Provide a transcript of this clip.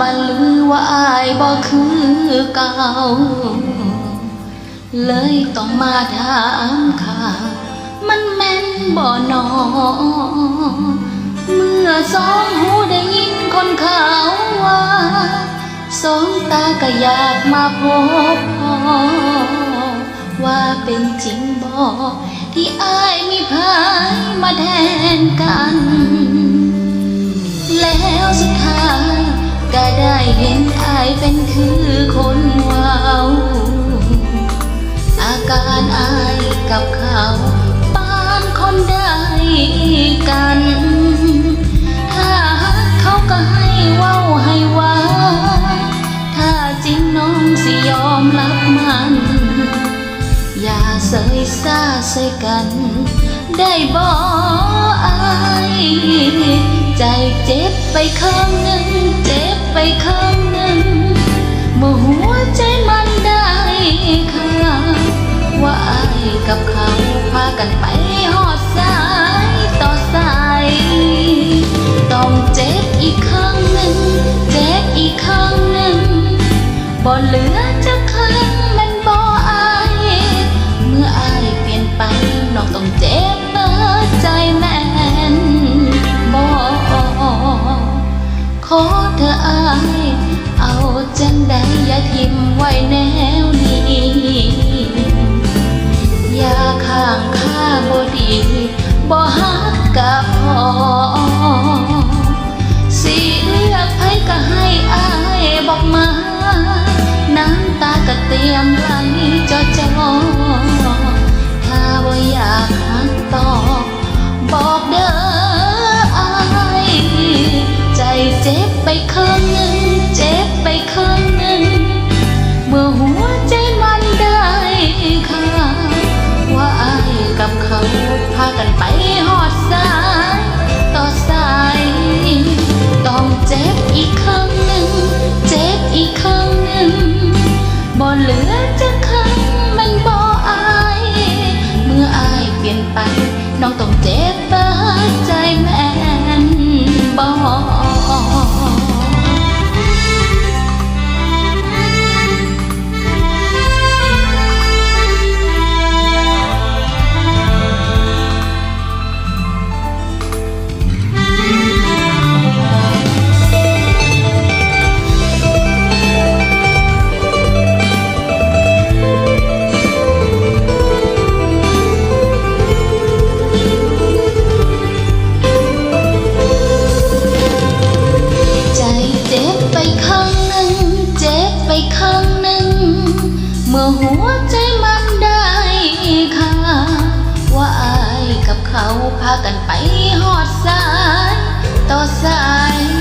มาลือว่าอายบ่คือเก่า เลยต้องมาถามข่าวมันแม่นบ่นอ เมื่อสองหูได้ยินคนข่าวว่า สองตาก็อยากมาพบพ่อว่าเป็นจริงบ่ที่อายมีพายมาแทนกัน ก็ได้เห็นอายเป็นคือคนเว้าอาการอายกับเขาปานคนได้กัน ถ้าหักเขาก็ให้เว้าให้ว่า ถ้าจริงน้องสิยอมรับมัน อย่าเสยซาใส่กัน ได้บ่อาย ใจเจ็บไปข้างหนึ่งเจ็บ ไปข้างหนึ่งเมื่อหัวใจมันได้ค่าว่าอายกับเขาพากันไปหอดสายต่อสายต้องเจ็บอีกครั้งหนึ่งเจ็บอีกครั้งหนึ่งบ่เหลือจะครั้งมันบ่อายเมื่ออายเปลี่ยนไปน้องต้องเจ็บ ตาก็เตรียมไหลจอจอถ้าว่าอยากหักต่อ บอกเด้ออายใจเจ็บไปข้าง น้อง ค่าว่าอายกับเขาพากันไปหอดสาย ต่อสาย